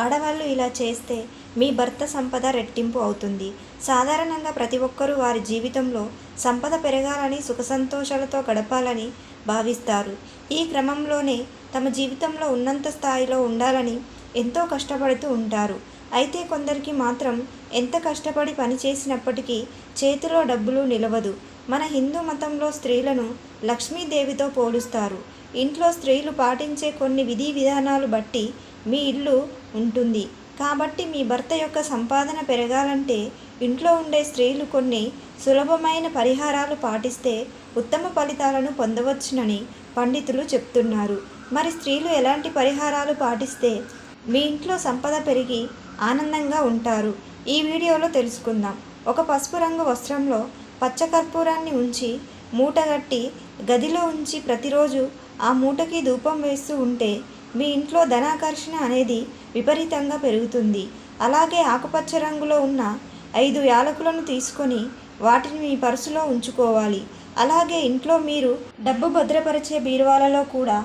ఆడవాళ్ళు ఇలా చేస్తే మీ భర్త సంపద రెట్టింపు అవుతుంది. సాధారణంగా ప్రతి ఒక్కరూ వారి జీవితంలో సంపద పెరగాలని సుఖ సంతోషాలతో గడపాలని భావిస్తారు. ఈ క్రమంలోనే తమ జీవితంలో ఉన్నంత స్థాయిలో ఉండాలని ఎంతో కష్టపడుతూ ఉంటారు. అయితే కొందరికి మాత్రం ఎంత కష్టపడి పని చేసినప్పటికీ చేతిలో డబ్బులు నిలవదు. మన హిందూ మతంలో స్త్రీలను లక్ష్మీదేవితో పోలుస్తారు. ఇంట్లో స్త్రీలు పాటించే కొన్ని విధి విధానాలు బట్టి మీ ఇల్లు ఉంటుంది. కాబట్టి మీ భర్త యొక్క సంపాదన పెరగాలంటే ఇంట్లో ఉండే స్త్రీలు కొన్ని సులభమైన పరిహారాలు పాటిస్తే ఉత్తమ ఫలితాలను పొందవచ్చునని పండితులు చెప్తున్నారు. మరి స్త్రీలు ఎలాంటి పరిహారాలు పాటిస్తే మీ ఇంట్లో సంపద పెరిగి ఆనందంగా ఉంటారు? ఈ వీడియోలో తెలుసుకుందాం. ఒక పసుపు రంగు వస్త్రంలో పచ్చకర్పూరాన్ని ఉంచి మూటగట్టి గదిలో ఉంచి ప్రతిరోజు ఆ మూటకి ధూపం వేస్తూ ఉంటే మీ ఇంట్లో ధనాకర్షణ అనేది విపరీతంగా పెరుగుతుంది. అలాగే ఆకుపచ్చ రంగులో ఉన్న ఐదు యాలకులను తీసుకొని వాటిని మీ పర్సులో ఉంచుకోవాలి. అలాగే ఇంట్లో మీరు డబ్బు భద్రపరిచే బీరువాలలో కూడా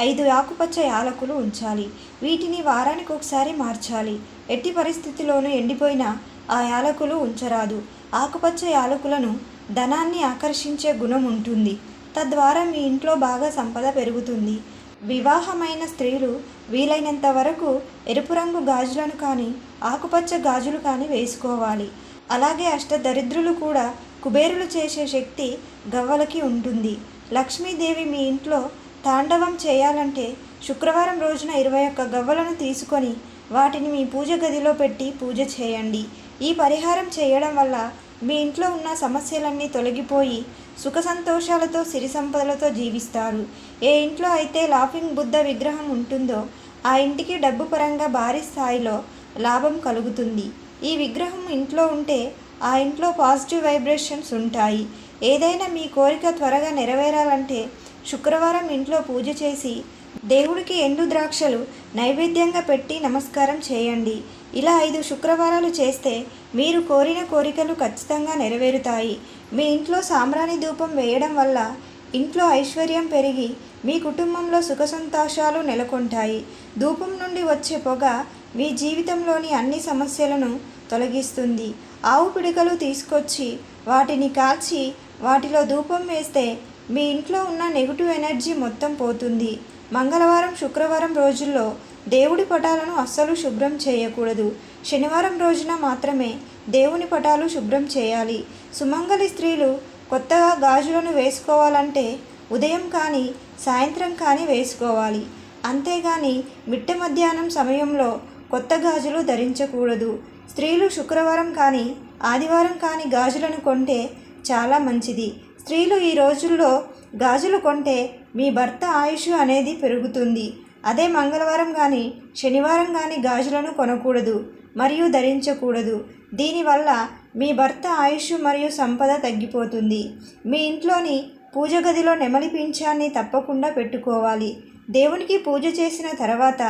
ఐదు ఆకుపచ్చ యాలకులు ఉంచాలి. వీటిని వారానికి ఒకసారి మార్చాలి. ఎట్టి పరిస్థితిలోనూ ఎండిపోయిన ఆ యాలకులు ఉంచరాదు. ఆకుపచ్చ యాలకులను ధనాన్ని ఆకర్షించే గుణం ఉంటుంది. తద్వారా మీ ఇంట్లో బాగా సంపద పెరుగుతుంది. వివాహమైన స్త్రీలు వీలైనంత వరకు ఎరుపు రంగు గాజులను కానీ ఆకుపచ్చ గాజులు కానీ వేసుకోవాలి. అలాగే అష్టదరిద్రులు కూడా కుబేరులు చేసే శక్తి గవ్వలకి ఉంటుంది. లక్ష్మీదేవి మీ ఇంట్లో తాండవం చేయాలంటే శుక్రవారం రోజున ఇరవై ఒక్క గవ్వలను తీసుకొని వాటిని మీ పూజ గదిలో పెట్టి పూజ చేయండి. ఈ పరిహారం చేయడం వల్ల మీ ఇంట్లో ఉన్న సమస్యలన్నీ తొలగిపోయి సుఖ సంతోషాలతో సిరి సంపదలతో జీవిస్తారు. ఏ ఇంట్లో అయితే లాఫింగ్ బుద్ధ విగ్రహం ఉంటుందో ఆ ఇంటికి డబ్బు పరంగా భారీ స్థాయిలో లాభం కలుగుతుంది. ఈ విగ్రహం ఇంట్లో ఉంటే ఆ ఇంట్లో పాజిటివ్ వైబ్రేషన్స్ ఉంటాయి. ఏదైనా మీ కోరిక త్వరగా నెరవేరాలంటే శుక్రవారం ఇంట్లో పూజ చేసి దేవుడికి ఎండు ద్రాక్షలు నైవేద్యంగా పెట్టి నమస్కారం చేయండి. ఇలా ఐదు శుక్రవారాలు చేస్తే మీరు కోరిన కోరికలు ఖచ్చితంగా నెరవేరుతాయి. మీ ఇంట్లో సాంబ్రాణి ధూపం వేయడం వల్ల ఇంట్లో ఐశ్వర్యం పెరిగి మీ కుటుంబంలో సుఖ సంతోషాలు నెలకొంటాయి. ధూపం నుండి వచ్చే పొగ మీ జీవితంలోని అన్ని సమస్యలను తొలగిస్తుంది. ఆవు పిడికలు తీసుకొచ్చి వాటిని కాల్చి వాటిలో ధూపం వేస్తే మీ ఇంట్లో ఉన్న నెగిటివ్ ఎనర్జీ మొత్తం పోతుంది. మంగళవారం శుక్రవారం రోజుల్లో దేవుడి పటాలను అస్సలు శుభ్రం చేయకూడదు. శనివారం రోజున మాత్రమే దేవుని పటాలు శుభ్రం చేయాలి. సుమంగలి స్త్రీలు కొత్తగా గాజులను వేసుకోవాలంటే ఉదయం కానీ సాయంత్రం కానీ వేసుకోవాలి. అంతేగాని మిట్ట మధ్యాహ్నం సమయంలో కొత్త గాజులు ధరించకూడదు. స్త్రీలు శుక్రవారం కానీ ఆదివారం కానీ గాజులను కొంటే చాలా మంచిది. స్త్రీలు ఈ రోజుల్లో గాజులు కొంటే మీ భర్త ఆయుష్ అనేది పెరుగుతుంది. అదే మంగళవారం కానీ శనివారం కానీ గాజులను కొనకూడదు మరియు ధరించకూడదు. దీనివల్ల మీ భర్త ఆయుష్ మరియు సంపద తగ్గిపోతుంది. మీ ఇంట్లోని పూజ గదిలో నెమలి పింఛాన్ని తప్పకుండా పెట్టుకోవాలి. దేవునికి పూజ చేసిన తర్వాత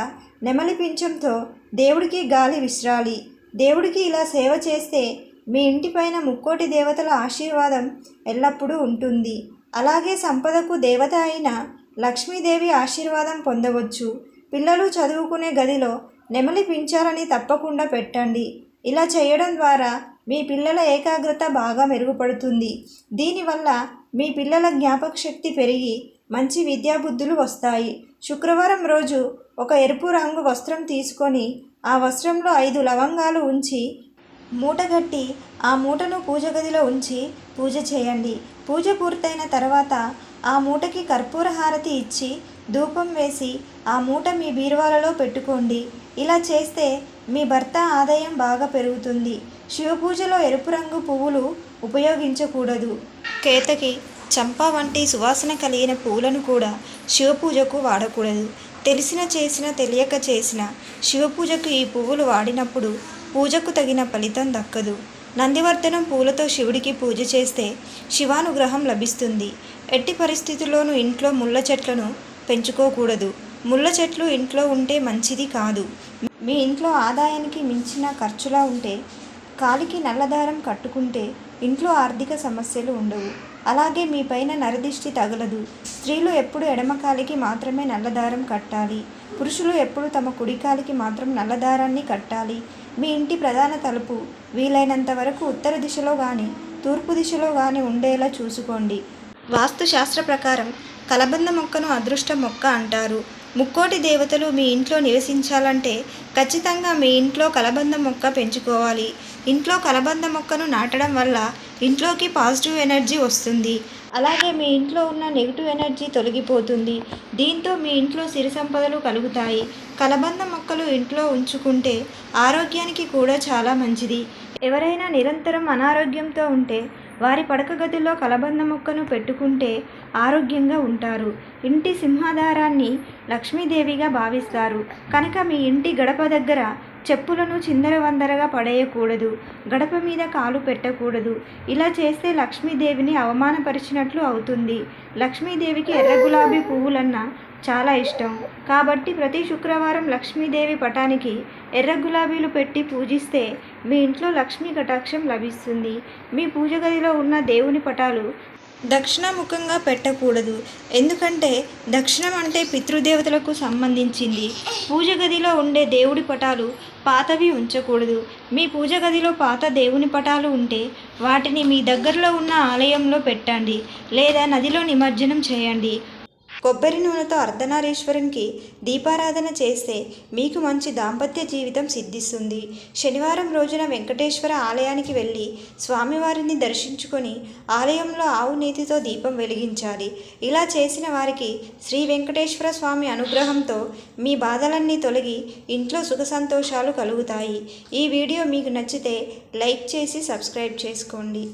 నెమలి పింఛంతో దేవుడికి గాలి విసిరాలి. దేవుడికి ఇలా సేవ చేస్తే మీ ఇంటిపైన ముక్కోటి దేవతల ఆశీర్వాదం ఎల్లప్పుడూ ఉంటుంది. అలాగే సంపదకు దేవత అయిన లక్ష్మీదేవి ఆశీర్వాదం పొందవచ్చు. పిల్లలు చదువుకునే గదిలో నెమలి పించాలని తప్పకుండా పెట్టండి. ఇలా చేయడం ద్వారా మీ పిల్లల ఏకాగ్రత బాగా మెరుగుపడుతుంది. దీనివల్ల మీ పిల్లల జ్ఞాపక శక్తి పెరిగి మంచి విద్యాబుద్ధులు వస్తాయి. శుక్రవారం రోజు ఒక ఎరుపు రంగు వస్త్రం తీసుకొని ఆ వస్త్రంలో ఐదు లవంగాలు ఉంచి మూటగట్టి ఆ మూటను పూజ గదిలో ఉంచి పూజ చేయండి. పూజ పూర్తయిన తర్వాత ఆ మూటకి కర్పూర హారతి ఇచ్చి ధూపం వేసి ఆ మూట మీ బీరువాలలో పెట్టుకోండి. ఇలా చేస్తే మీ భర్త ఆదాయం బాగా పెరుగుతుంది. శివ పూజలో ఎరుపు రంగు పువ్వులు ఉపయోగించకూడదు. కేతకి చంపా వంటి సువాసన కలిగిన పువ్వులను కూడా శివ పూజకు వాడకూడదు. తెలిసిన చేసిన తెలియక చేసిన శివ పూజకు ఈ పువ్వులు వాడినప్పుడు పూజకు తగిన ఫలితం దక్కదు. నందివర్ధనం పూలతో శివుడికి పూజ చేస్తే శివానుగ్రహం లభిస్తుంది. ఎట్టి పరిస్థితుల్లోనూ ఇంట్లో ముళ్ళ చెట్లను పెంచుకోకూడదు. ముళ్ళ చెట్లు ఇంట్లో ఉంటే మంచిది కాదు. మీ ఇంట్లో ఆదాయానికి మించిన ఖర్చులా ఉంటే కాలికి నల్లదారం కట్టుకుంటే ఇంట్లో ఆర్థిక సమస్యలు ఉండవు. అలాగే మీ పైన నరదిష్టి తగలదు. స్త్రీలు ఎప్పుడు ఎడమకాలికి మాత్రమే నల్లదారం కట్టాలి. పురుషులు ఎప్పుడు తమ కుడికాలికి మాత్రం నల్లదారాన్ని కట్టాలి. మీ ఇంటి ప్రధాన తలుపు. వీలైనంత వరకు ఉత్తర దిశలో కానీ తూర్పు దిశలో కానీ ఉండేలా చూసుకోండి. వాస్తుశాస్త్ర ప్రకారం కలబంద మొక్కను అదృష్ట మొక్క అంటారు. ముక్కోటి దేవతలు మీ ఇంట్లో నివసించాలంటే ఖచ్చితంగా మీ ఇంట్లో కలబంద మొక్క పెంచుకోవాలి. ఇంట్లో కలబంద మొక్కను నాటడం వల్ల ఇంట్లోకి పాజిటివ్ ఎనర్జీ వస్తుంది. అలాగే మీ ఇంట్లో ఉన్న నెగిటివ్ ఎనర్జీ తొలగిపోతుంది. దీంతో మీ ఇంట్లో సిరి సంపదలు కలుగుతాయి. కలబంద మొక్కలు ఇంట్లో ఉంచుకుంటే ఆరోగ్యానికి కూడా చాలా మంచిది. ఎవరైనా నిరంతరం అనారోగ్యంతో ఉంటే వారి పడక గదిలో కలబంద మొక్కను పెట్టుకుంటే ఆరోగ్యంగా ఉంటారు. ఇంటి సింహాధారాన్ని లక్ష్మీదేవిగా భావిస్తారు. కనుక మీ ఇంటి గడప దగ్గర చెప్పులను చిందరవందరగా పడేయకూడదు. గడప మీద కాలు పెట్టకూడదు. ఇలా చేస్తే లక్ష్మీదేవిని అవమానపరిచినట్లు అవుతుంది. లక్ష్మీదేవికి ఎర్ర గులాబీ పువ్వులన్న చాలా ఇష్టం. కాబట్టి ప్రతి శుక్రవారం లక్ష్మీదేవి పటానికి ఎర్ర గులాబీలు పెట్టి పూజిస్తే మీ ఇంట్లో లక్ష్మీ కటాక్షం లభిస్తుంది. మీ పూజ గదిలో ఉన్న దేవుని పటాలు దక్షిణముఖంగా పెట్టకూడదు. ఎందుకంటే దక్షిణం అంటే పితృదేవతలకు సంబంధించింది. పూజ గదిలో ఉండే దేవుడి పటాలు పాతవి ఉంచకూడదు. మీ పూజ గదిలో పాత దేవుని పటాలు ఉంటే వాటిని మీ దగ్గరలో ఉన్న ఆలయంలో పెట్టండి లేదా నదిలో నిమజ్జనం చేయండి. కొబ్బరి నూనెతో అర్ధనారీశ్వరునికి దీపారాధన చేస్తే మీకు మంచి దాంపత్య జీవితం సిద్ధిస్తుంది. శనివారం రోజున వెంకటేశ్వర ఆలయానికి వెళ్ళి స్వామివారిని దర్శించుకొని ఆలయంలో ఆవు నీతితో దీపం వెలిగించాలి. ఇలా చేసిన వారికి శ్రీ వెంకటేశ్వర స్వామి అనుగ్రహంతో మీ బాధలన్నీ తొలగి ఇంట్లో సుఖ సంతోషాలు కలుగుతాయి. ఈ వీడియో మీకు నచ్చితే లైక్ చేసి సబ్స్క్రైబ్ చేసుకోండి.